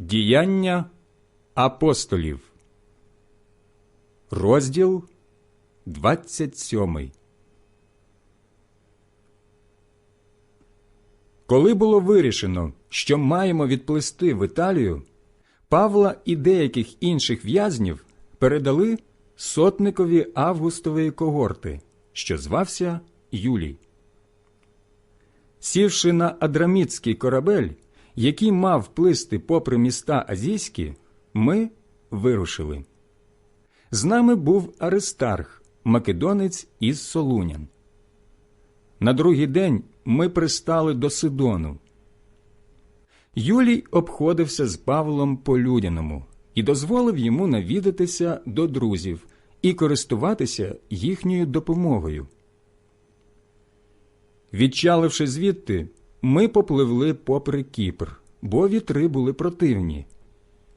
Діяння апостолів, розділ 27. Коли було вирішено, що маємо відплисти в Італію, Павла і деяких інших в'язнів передали сотникові Августової когорти, що звався Юлій. Сівши на Адрамітський корабель, який мав плисти попри міста Азійські, ми вирушили. З нами був Аристарх, македонець із Солунян. На другий день ми пристали до Сидону. Юлій обходився з Павлом по людяному і дозволив йому навідатися до друзів і користуватися їхньою допомогою. Відчаливши звідти, ми попливли попри Кіпр, бо вітри були противні.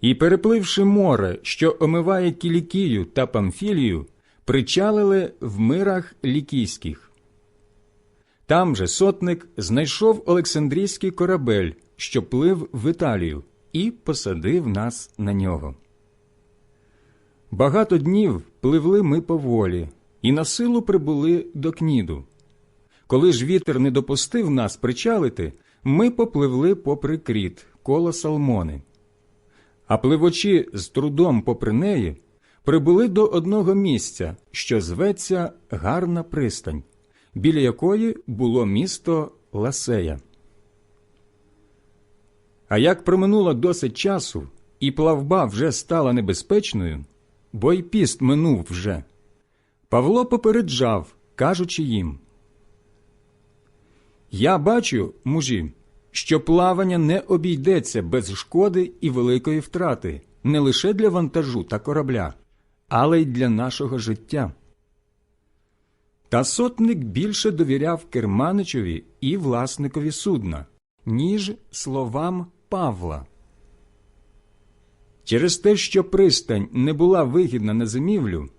І, перепливши море, що омиває Кілікію та Памфілію, причалили в мирах лікійських. Там же сотник знайшов Олександрійський корабель, що плив в Італію, і посадив нас на нього. Багато днів пливли ми поволі, і на силу прибули до Кніду. Коли ж вітер не допустив нас причалити, ми попливли попри кріт, коло Салмони. А пливочі з трудом попри неї прибули до одного місця, що зветься Гарна пристань, біля якої було місто Ласея. А як проминуло досить часу, і плавба вже стала небезпечною, бо й піст минув вже, Павло попереджав, кажучи їм Я бачу, мужі, що плавання не обійдеться без шкоди і великої втрати не лише для вантажу та корабля, але й для нашого життя. Та сотник більше довіряв керманичеві і власникові судна, ніж словам Павла. Через те, що пристань не була вигідна на зимівлю,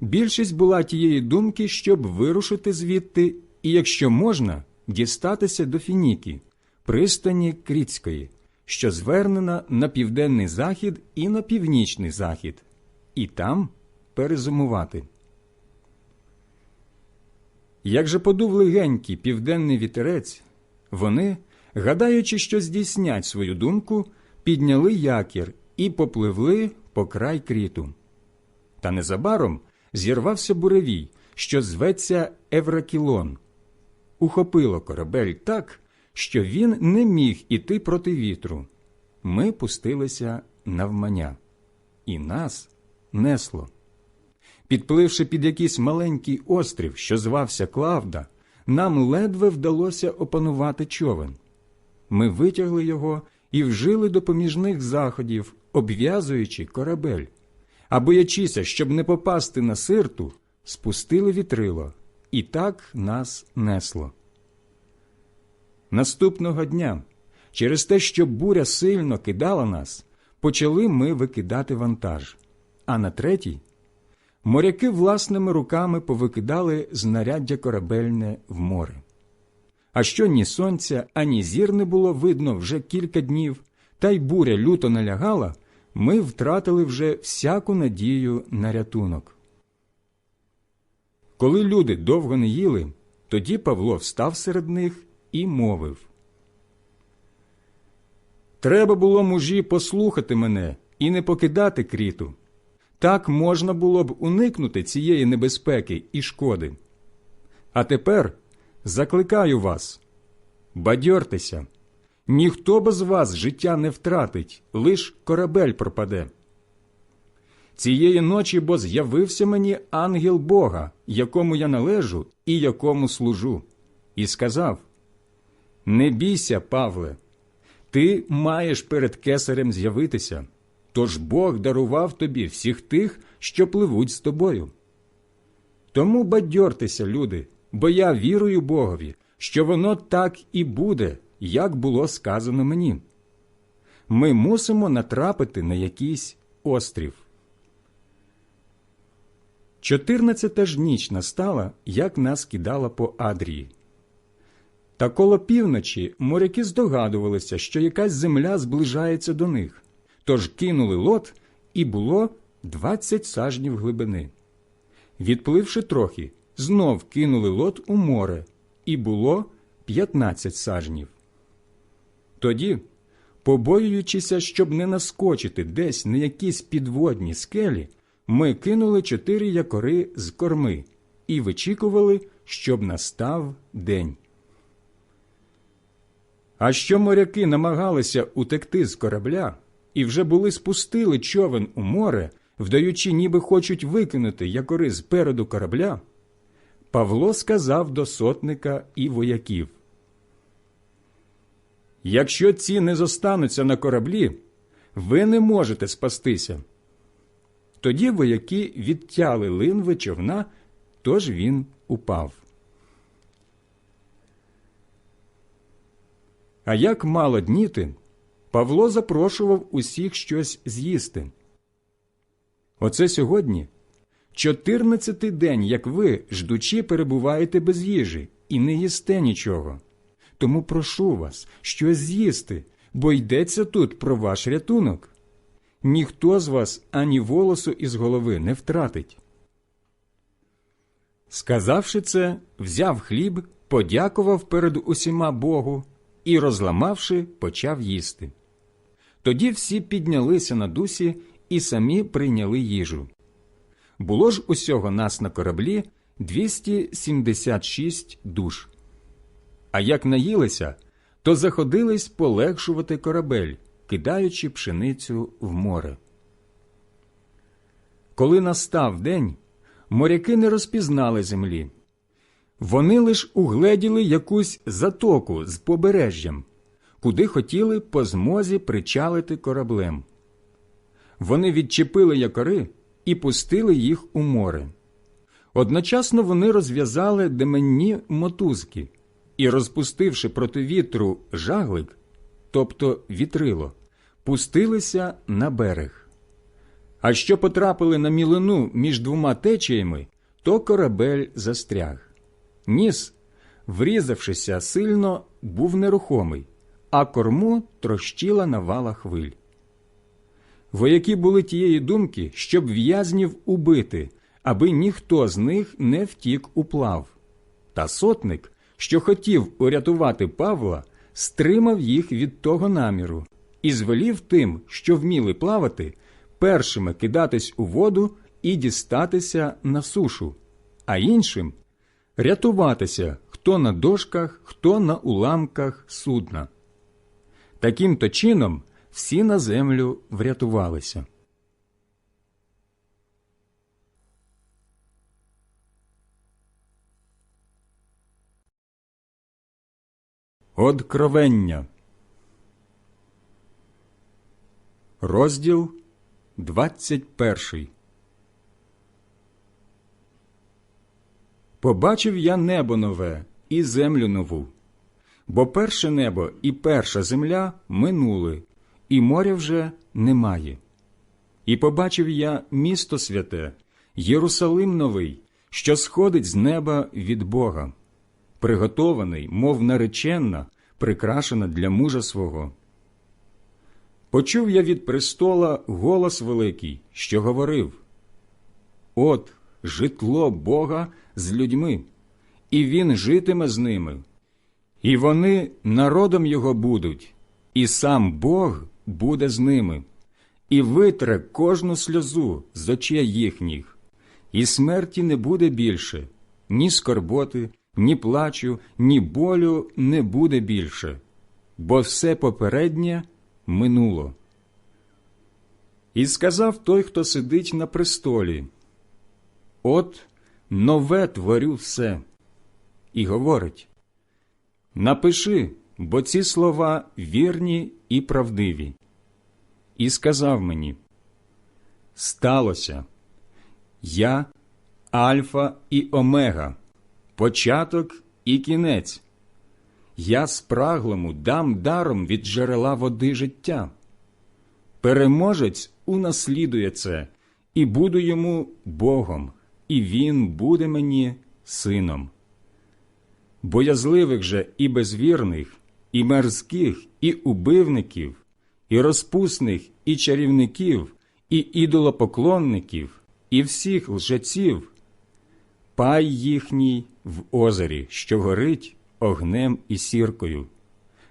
більшість була тієї думки, щоб вирушити звідти і, якщо можна, дістатися до Фініки, пристані Крітської, що звернена на південний захід і на північний захід, і там перезимувати. Як же подув легенький південний вітерець, вони, гадаючи, що здійснять свою думку, підняли якір і попливли по край кріту. Та незабаром зірвався буревій, що зветься Евракілон. Ухопило корабель так, що він не міг іти проти вітру. Ми пустилися навмання, і нас несло. Підпливши під якийсь маленький острів, що звався Клавда, нам ледве вдалося опанувати човен. Ми витягли його і вжили допоміжних заходів, обв'язуючи корабель. А боячися, щоб не попасти на сирту, спустили вітрило, і так нас несло. Наступного дня, через те, що буря сильно кидала нас, почали ми викидати вантаж, а на третій моряки власними руками повикидали знаряддя корабельне в море. А що ні сонця, ані зір не було видно вже кілька днів, та й буря люто налягала, ми втратили вже всяку надію на рятунок. Коли люди довго не їли, тоді Павло встав серед них і мовив Треба було мужі послухати мене і не покидати кріту. Так можна було б уникнути цієї небезпеки і шкоди. А тепер закликаю вас бадьортеся. Ніхто без вас життя не втратить, лиш корабель пропаде. Цієї ночі бо з'явився мені ангел Бога, якому я належу і якому служу, і сказав Не бійся, Павле, ти маєш перед кесарем з'явитися, тож Бог дарував тобі всіх тих, що пливуть з тобою. Тому бадьортеся, люди, бо я вірую Богові, що воно так і буде, як було сказано мені. Ми мусимо натрапити на якийсь острів. Чотирнадцята ж ніч настала, як нас кидала по Адрії. Та коло півночі моряки здогадувалися, що якась земля зближається до них, Тож кинули лот, і було двадцять сажнів глибини. Відпливши трохи, знов кинули лот у море, і було п'ятнадцять сажнів. Тоді, побоюючися, щоб не наскочити десь на якісь підводні скелі, ми кинули чотири якори з корми і вичікували, щоб настав день. А що моряки намагалися утекти з корабля і вже були спустили човен у море, вдаючи, ніби хочуть викинути якори з переду корабля, Павло сказав до сотника і вояків Якщо ці не зостануться на кораблі, ви не можете спастися. Тоді вояки відтяли линви човна, тож він упав. А як мало дніти, Павло запрошував усіх щось з'їсти. Оце сьогодні чотирнадцятий день, як ви, ждучи, перебуваєте без їжі і не їсте нічого. Тому прошу вас щось з'їсти, бо йдеться тут про ваш рятунок. Ніхто з вас ані волосу із голови не втратить. Сказавши це, взяв хліб, подякував перед усіма Богу і, розламавши, почав їсти. Тоді всі піднялися на дусі і самі прийняли їжу. Було ж усього нас на кораблі 276 душ. А як наїлися, то заходились полегшувати корабель, кидаючи пшеницю в море. Коли настав день, моряки не розпізнали землі. Вони лиш угледіли якусь затоку з побережжям, куди хотіли по змозі причалити кораблем. Вони відчепили якори і пустили їх у море. Одночасно вони розв'язали деменні мотузки і, розпустивши проти вітру жаглик, тобто вітрило, пустилися на берег. А що потрапили на мілину між двома течіями, то корабель застряг. Ніс, врізавшися сильно, був нерухомий, а корму трощила навала хвиль. Вояки були тієї думки, щоб в'язнів убити, аби ніхто з них не втік у плав. Та сотник, що хотів урятувати Павла, стримав їх від того наміру і звелів тим, що вміли плавати, першими кидатись у воду і дістатися на сушу, а іншим рятуватися хто на дошках, хто на уламках судна. Таким то чином всі на землю врятувалися. Откровення. Розділ 21 Побачив я небо нове і землю нову. Бо перше небо і перша земля минули, і моря вже немає. І побачив я місто святе, Єрусалим новий, що сходить з неба від Бога, приготований, мов нареченна, прикрашена для мужа свого. Почув я від престола голос великий, що говорив. От житло Бога з людьми, і він житиме з ними, і вони народом його будуть, і сам Бог буде з ними, і витре кожну сльозу з очей їхніх, і смерті не буде більше, ні скорботи, ні плачу, ні болю не буде більше, бо все попереднє минуло. І сказав той, хто сидить на престолі От нове творю все. І говорить Напиши, бо ці слова вірні і правдиві. І сказав мені Сталося Я Альфа і Омега, початок і кінець. Я спраглому дам даром від джерела води життя. Переможець унаслідує це, і буду йому Богом, і він буде мені сином. Боязливих же і безвірних, і мерзких, і убивників, і розпусних, і чарівників, і ідолопоклонників, і всіх лжеців, пай їхній в озері, що горить огнем і сіркою,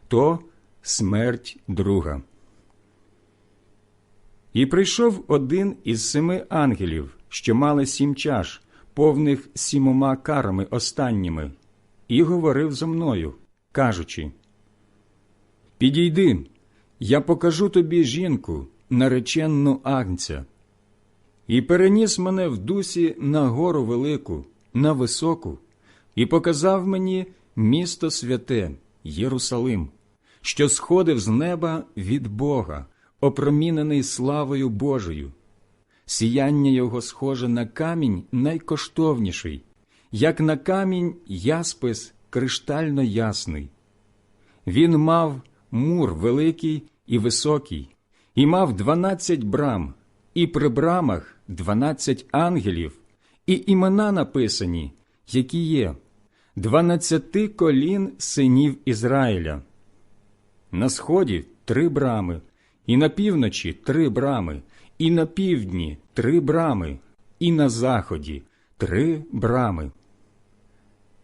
то смерть друга. І прийшов один із семи ангелів, що мали сім чаш, повних сімома карами останніми, і говорив зо мною, кажучи: Підійди, я покажу тобі жінку, нареченну агнця. І переніс мене в дусі на гору велику, на високу, і показав мені місто святе, Єрусалим, що сходив з неба від Бога, опромінений славою Божою. Сіяння його схоже на камінь найкоштовніший, як на камінь яспис криштально ясний. Він мав мур великий і високий, і мав дванадцять брам, і при брамах дванадцять ангелів, і імена написані, які є, дванадцяти колін синів Ізраїля. На сході три брами, і на півночі три брами, і на півдні три брами, і на заході три брами.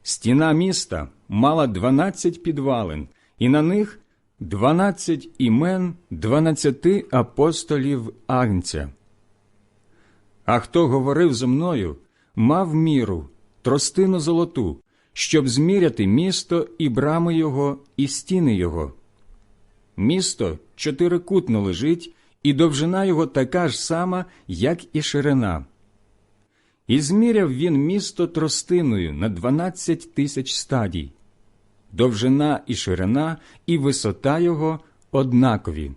Стіна міста мала дванадцять підвалин, і на них дванадцять імен дванадцяти апостолів Агнця. А хто говорив зо мною, мав міру, тростину золоту, щоб зміряти місто і брами його, і стіни його. Місто чотирикутно лежить, і довжина його така ж сама, як і ширина. І зміряв він місто тростиною на дванадцять тисяч стадій. Довжина і ширина, і висота його однакові.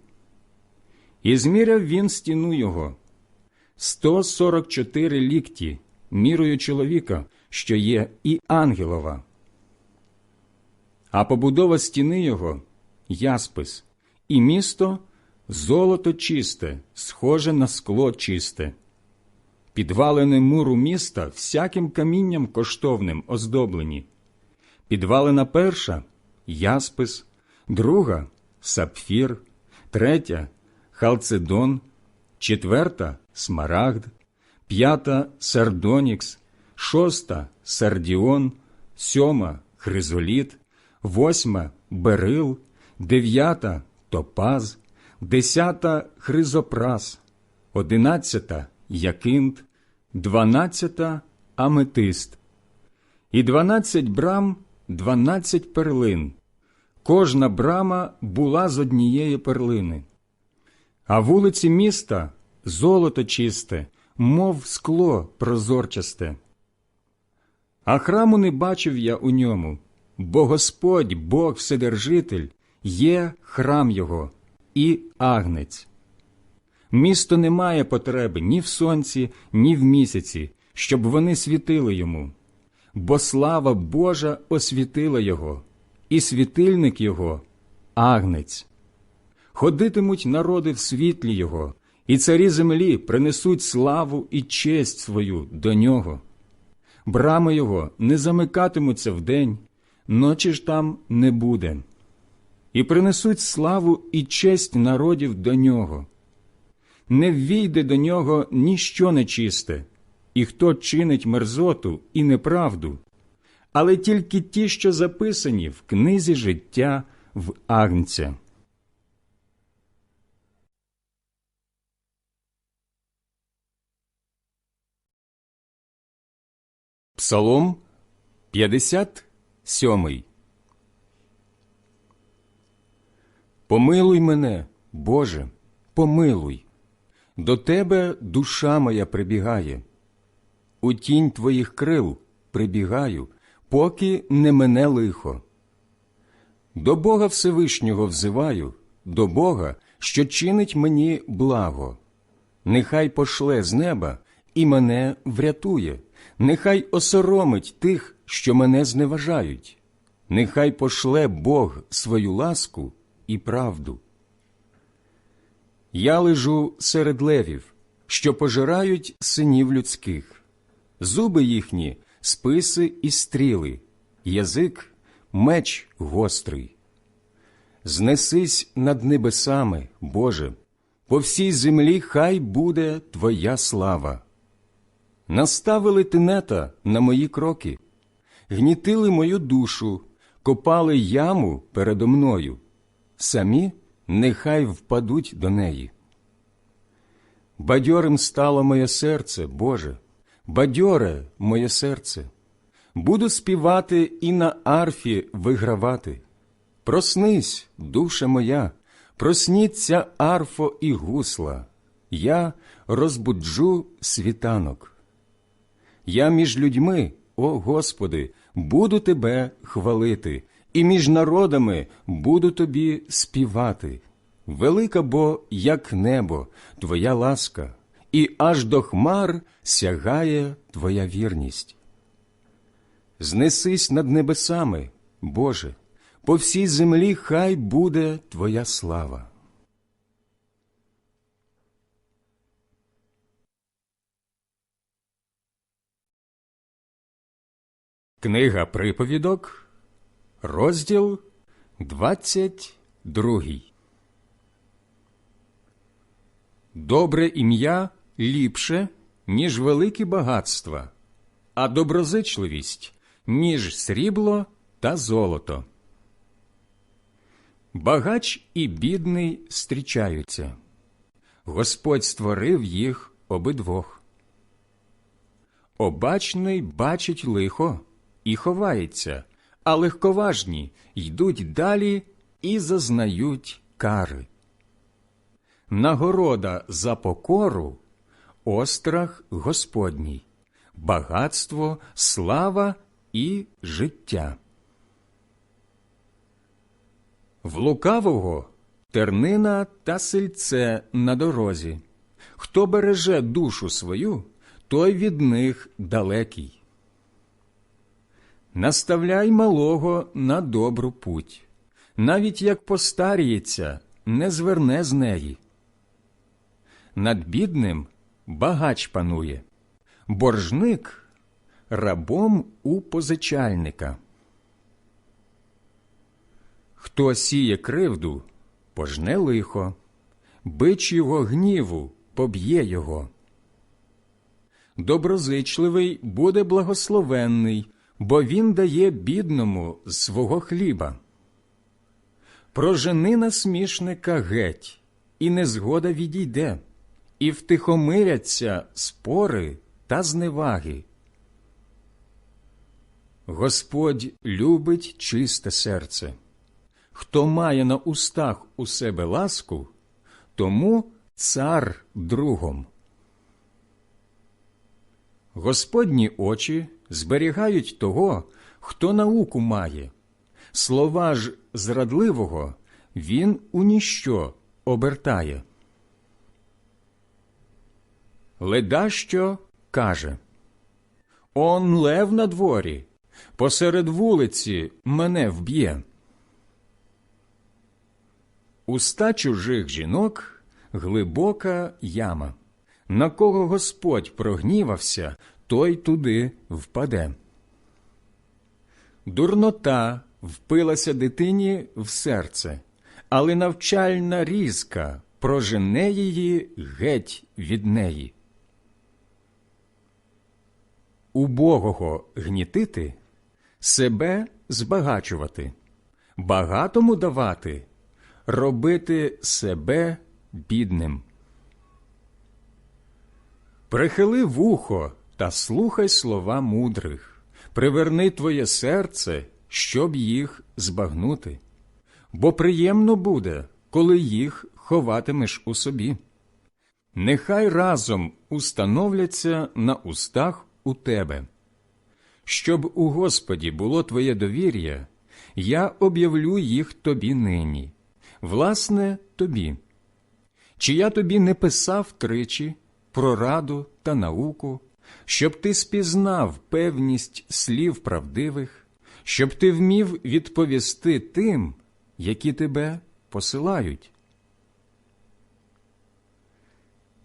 І зміряв він стіну його сто сорок чотири лікті, мірою чоловіка, що є і ангелова. А побудова стіни його яспис, і місто золото чисте, схоже на скло чисте. Підвалини муру міста всяким камінням коштовним оздоблені. Підвалина перша яспис, друга сапфір, третя халцедон, четверта смарагд, п'ята сардонікс, шоста сардіон, сьома хризоліт, восьма берил, дев'ята топаз, десята хризопрас, одинадцята якинт, дванадцята аметист, і дванадцять брам дванадцять перлин. Кожна брама була з однієї перлини. А вулиці міста золото чисте, мов скло прозорчасте. А храму не бачив я у ньому, бо Господь, Бог Вседержитель, є храм його і агнець. Місто не має потреби ні в сонці, ні в місяці, щоб вони світили йому, бо слава Божа освітила його, і світильник його агнець. Ходитимуть народи в світлі його, і царі землі принесуть славу і честь свою до нього. Брами його не замикатимуться вдень, ночі ж там не буде, і принесуть славу і честь народів до нього. Не ввійде до нього ніщо нечисте, і хто чинить мерзоту і неправду, але тільки ті, що записані в книзі життя в Агнця. Псалом 57 Помилуй мене, Боже, помилуй, до Тебе душа моя прибігає, у тінь Твоїх крил прибігаю, поки не мене лихо. До Бога Всевишнього взиваю, до Бога, що чинить мені благо. Нехай пошле з неба і мене врятує нехай осоромить тих, що мене зневажають, нехай пошле Бог свою ласку і правду. Я лежу серед левів, що пожирають синів людських, зуби їхні списи і стріли, язик меч гострий. Знесись над небесами, Боже, по всій землі хай буде Твоя слава. Наставили тенета на мої кроки, гнітили мою душу, копали яму передо мною, самі нехай впадуть до неї. Бадьорим стало моє серце, Боже, бадьоре моє серце. Буду співати і на арфі вигравати. Проснись, душа моя, просніться арфо і гусла, я розбуджу світанок. Я між людьми, о Господи, буду Тебе хвалити, і між народами буду Тобі співати. Велика бо, як небо, Твоя ласка, і аж до хмар сягає Твоя вірність. Знесись над небесами, Боже, по всій землі хай буде Твоя слава. Книга приповідок, розділ 22. Добре ім'я ліпше, ніж великі багатства, а доброзичливість, ніж срібло та золото. Багач і бідний зустрічаються. Господь створив їх обидвох. Обачний бачить лихо і ховається, а легковажні йдуть далі і зазнають кари. Нагорода за покору острах Господній, багатство, слава і життя. В лукавого тернина та сельце на дорозі. Хто береже душу свою, той від них далекий. Наставляй малого на добру путь, навіть як постаріється, не зверне з неї. Над бідним багач панує, боржник рабом у позичальника. Хто сіє кривду, пожне лихо, бич його гніву поб'є його. Доброзичливий буде благословенний, бо він дає бідному з свого хліба. Прожени насмішника геть, і незгода відійде, і втихомиряться спори та зневаги. Господь любить чисте серце. Хто має на устах у себе ласку, тому цар другом. Господні очі зберігають того, хто науку має. Слова ж зрадливого він у ніщо обертає. Ледащо каже Он лев на дворі, посеред вулиці мене вб'є. Уста чужих жінок глибока яма. На кого Господь прогнівався, той туди впаде. Дурнота впилася дитині в серце, але навчальна різка прожене її геть від неї. Убогого гнітити, себе збагачувати, багатому давати, робити себе бідним. Прихили вухо та слухай слова мудрих, приверни твоє серце, щоб їх збагнути, бо приємно буде, коли їх ховатимеш у собі. Нехай разом установляться на устах у тебе. Щоб у Господі було твоє довір'я, я об'явлю їх тобі нині, власне, тобі. Чи я тобі не писав тричі про раду та науку, щоб ти спізнав певність слів правдивих, щоб ти вмів відповісти тим, які тебе посилають?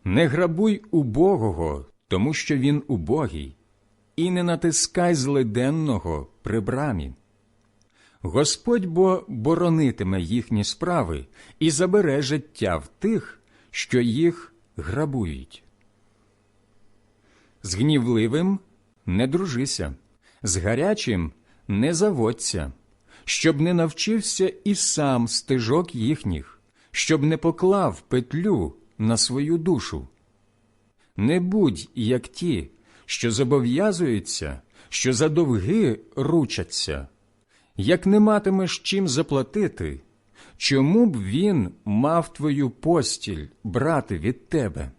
Не грабуй убогого, тому що він убогий, і не натискай злиденного при брамі. Господь бо боронитиме їхні справи і забере життя в тих, що їх грабують. З гнівливим не дружися, з гарячим не заводься, щоб не навчився і сам стежок їхніх, щоб не поклав петлю на свою душу. Не будь як ті, що зобов'язуються, що за довги ручаться. Як не матимеш чим заплатити, чому б він мав твою постіль брати від тебе?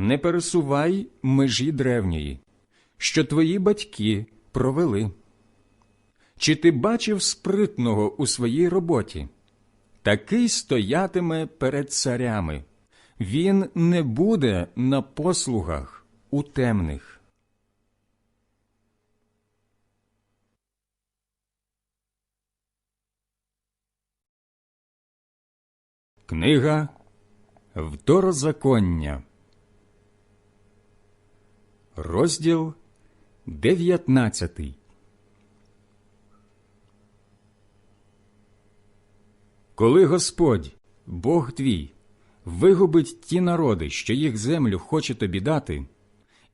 Не пересувай межі древньої, що твої батьки провели. Чи ти бачив спритного у своїй роботі? Такий стоятиме перед царями, він не буде на послугах у темних. Книга Второзаконня, розділ 19 Коли Господь, Бог твій, вигубить ті народи, що їх землю хоче тобі дати,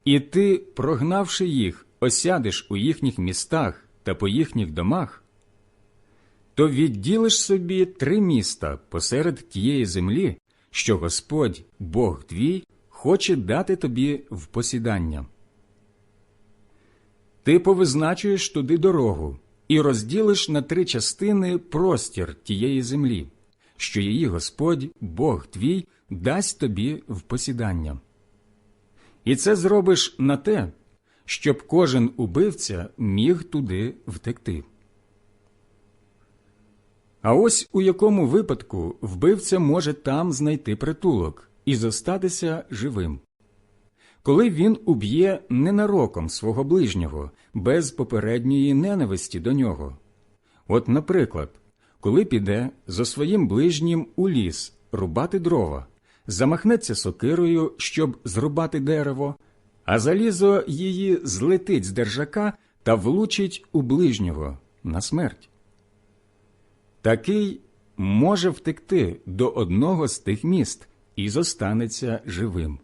і ти, прогнавши їх, осядеш у їхніх містах та по їхніх домах, то відділиш собі три міста посеред тієї землі, що Господь, Бог твій, хоче дати тобі в посідання. Ти повизначуєш туди дорогу і розділиш на три частини простір тієї землі, що її Господь, Бог твій, дасть тобі в посідання. І це зробиш на те, щоб кожен убивця міг туди втекти. А ось у якому випадку вбивця може там знайти притулок і зостатися живим. Коли він уб'є ненароком свого ближнього, без попередньої ненависті до нього. От, наприклад, коли піде за своїм ближнім у ліс рубати дрова, замахнеться сокирою, щоб зрубати дерево, а залізо її злетить з держака та влучить у ближнього на смерть. Такий може втекти до одного з тих міст і зостанеться живим,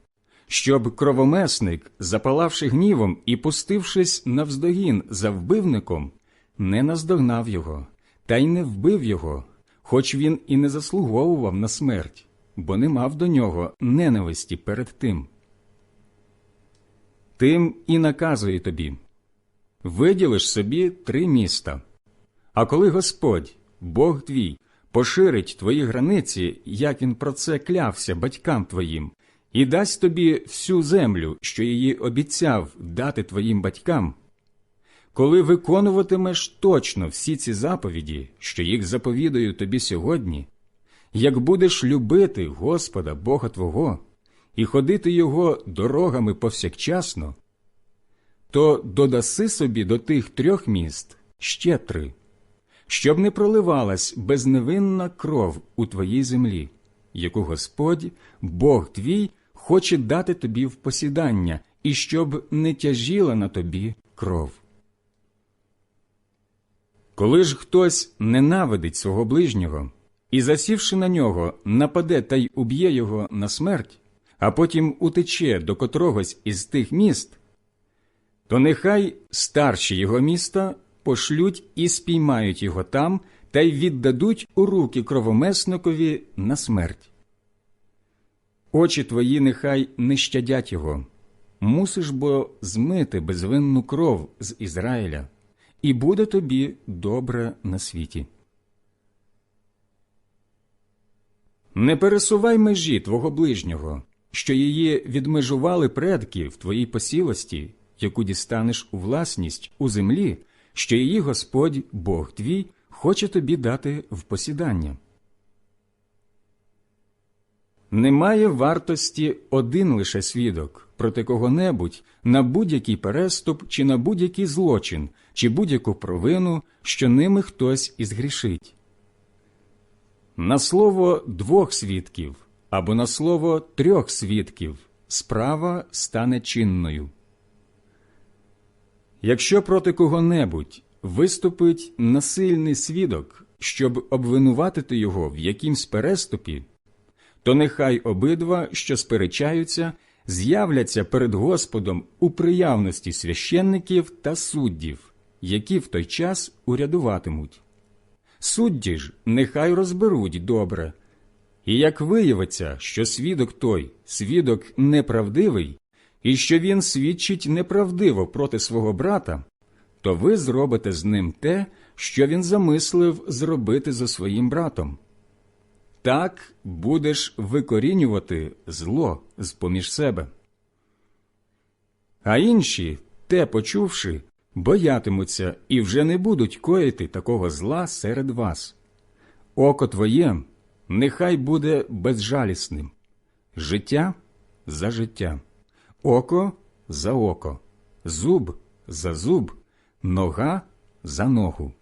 щоб кровомесник, запалавши гнівом і пустившись навздогін за вбивником, не наздогнав його, та й не вбив його, хоч він і не заслуговував на смерть, бо не мав до нього ненависті перед тим. Тим і наказує тобі виділиш собі три міста. А коли Господь Бог твій поширить твої границі, як він про це клявся батькам твоїм, і дасть тобі всю землю, що її обіцяв дати твоїм батькам. Коли виконуватимеш точно всі ці заповіді, що їх заповідаю тобі сьогодні, як будеш любити Господа Бога Твого і ходити Його дорогами повсякчасно, то додаси собі до тих трьох міст ще три щоб не проливалась безневинна кров у твоїй землі, яку Господь, Бог твій, хоче дати тобі в посідання, і щоб не тяжіла на тобі кров. Коли ж хтось ненавидить свого ближнього і, засівши на нього, нападе та й уб'є його на смерть, а потім утече до котрогось із тих міст, то нехай старші його міста пошлють і спіймають його там та й віддадуть у руки кровомесникові на смерть. Очі твої нехай не щадять його, мусиш бо змити безвинну кров з Ізраїля, і буде тобі добре на світі. Не пересувай межі твого ближнього, що її відмежували предки в твоїй посілості, яку дістанеш у власність у землі, що її Господь, Бог твій, хоче тобі дати в посідання. Немає вартості один лише свідок проти кого-небудь на будь-який переступ чи на будь-який злочин, чи будь-яку провину, що ними хтось і згрішить. На слово двох свідків або на слово трьох свідків справа стане чинною. Якщо проти кого-небудь виступить насильний свідок, щоб обвинуватити його в якимсь переступі, то нехай обидва, що сперечаються, з'являться перед Господом у приявності священників та суддів, які в той час урядуватимуть. Судді ж нехай розберуть добре. І як виявиться, що свідок той свідок неправдивий, і що він свідчить неправдиво проти свого брата, то ви зробите з ним те, що він замислив зробити за своїм братом. Так будеш викорінювати зло з поміж себе. А інші, те почувши, боятимуться і вже не будуть коїти такого зла серед вас. Око твоє нехай буде безжалісним, життя за життя, око за око, зуб за зуб, нога за ногу.